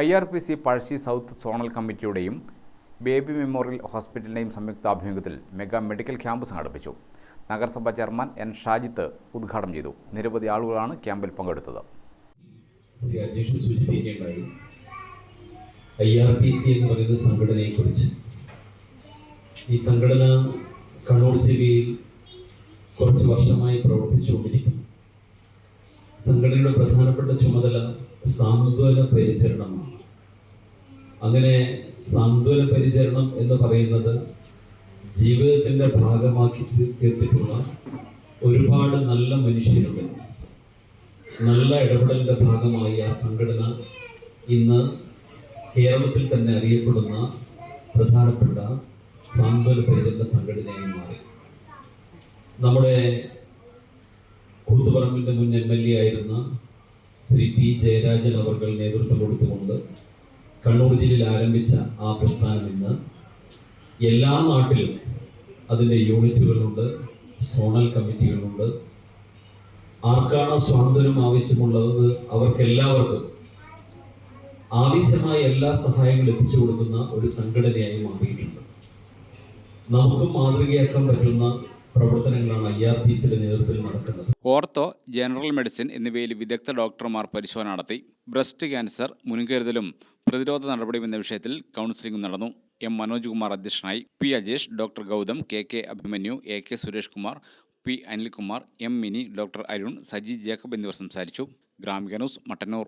I R P C Pazhassi south zonal കമ്മിറ്റിയുടെയും baby memorial ഹോസ്പിറ്റലിന്റെയും സംയുക്താഭിമുഖ്യത്തിൽ mega medical camp സംഘടിപ്പിച്ചു. നഗരസഭാ ചെയർമാൻ എൻ ഷാജിത്ത് ഉദ്ഘാടനം ചെയ്തു. നിരവധി ആളുകളാണ് ക്യാമ്പിൽ പങ്കെടുത്തത്. ഐ ആർ പി സി എന്ന് പറയുന്ന സംഘടനയെക്കുറിച്ച്. ഈ സംഘടന കണ്ണൂർ ജില്ലയിൽ കുറച്ച് വർഷമായി പ്രവർത്തിച്ചുകൊണ്ടിരിക്കുന്നു. സംഘടനയുടെ പ്രധാനപ്പെട്ട ചുമതല സാന്ത്വന പരിചരണമാണ് അങ്ങനെ സാന്ത്വന പരിചരണം എന്ന് പറയുന്നത് ജീവിതത്തിന്റെ ഭാഗമാക്കി തീർത്തിട്ടുള്ള ഒരുപാട് നല്ല മനുഷ്യരുണ്ട്. നല്ല ഇടപെടലിന്റെ ഭാഗമായി ആ സംഘടന ഇന്ന് കേരളത്തിൽ തന്നെ അറിയപ്പെടുന്ന പ്രധാനപ്പെട്ട സാന്ത്വന പരിചരണ സംഘടനയായി മാറി. നമ്മുടെ കൂത്തുപറമ്പിന്റെ മുൻ എം എൽ എ ആയിരുന്ന ശ്രീ പി ജയരാജൻ അവർകൾ നേതൃത്വം കൊടുത്തുകൊണ്ട് കണ്ണൂർ ജില്ലയിൽ ആരംഭിച്ച ആ പ്രസ്ഥാനം ഇന്ന് എല്ലാ നാട്ടിലും അതിന്റെ യൂണിറ്റുകളുണ്ട് സോണൽ കമ്മിറ്റികളുണ്ട്. ആർക്കാണ് സ്വാതന്ത്ര്യം ആവശ്യമുള്ളത് അവർക്കെല്ലാവർക്കും ആവശ്യമായ എല്ലാ സഹായങ്ങളും എത്തിച്ചു കൊടുക്കുന്ന ഒരു സംഘടനയായി മാറിയിട്ടുണ്ട്. നമുക്കും മാതൃകയാക്കാൻ പറ്റുന്ന പ്രവർത്തനങ്ങളാണ് ഐ ആർ പി സിയുടെ നേതൃത്വത്തിൽ നടക്കുന്നത്. ഓർത്തോ ജനറൽ മെഡിസിൻ എന്നിവയിൽ വിദഗ്ധ ഡോക്ടർമാർ പരിശോധന നടത്തി. ബ്രസ്റ്റ് ക്യാൻസർ മുൻകരുതലും പ്രതിരോധ നടപടിയും എന്ന വിഷയത്തിൽ കൗൺസിലിംഗ് നടന്നു. എം മനോജ് കുമാർ അധ്യക്ഷനായി. P Ajesh doctor Gautham K K Abhimanyu A K Suresh Kumar P Anilkumar M Mini doctor Arun Saji Jacob എന്നിവർ സംസാരിച്ചു. ഗ്രാമിക ന്യൂസ് മട്ടന്നൂർ.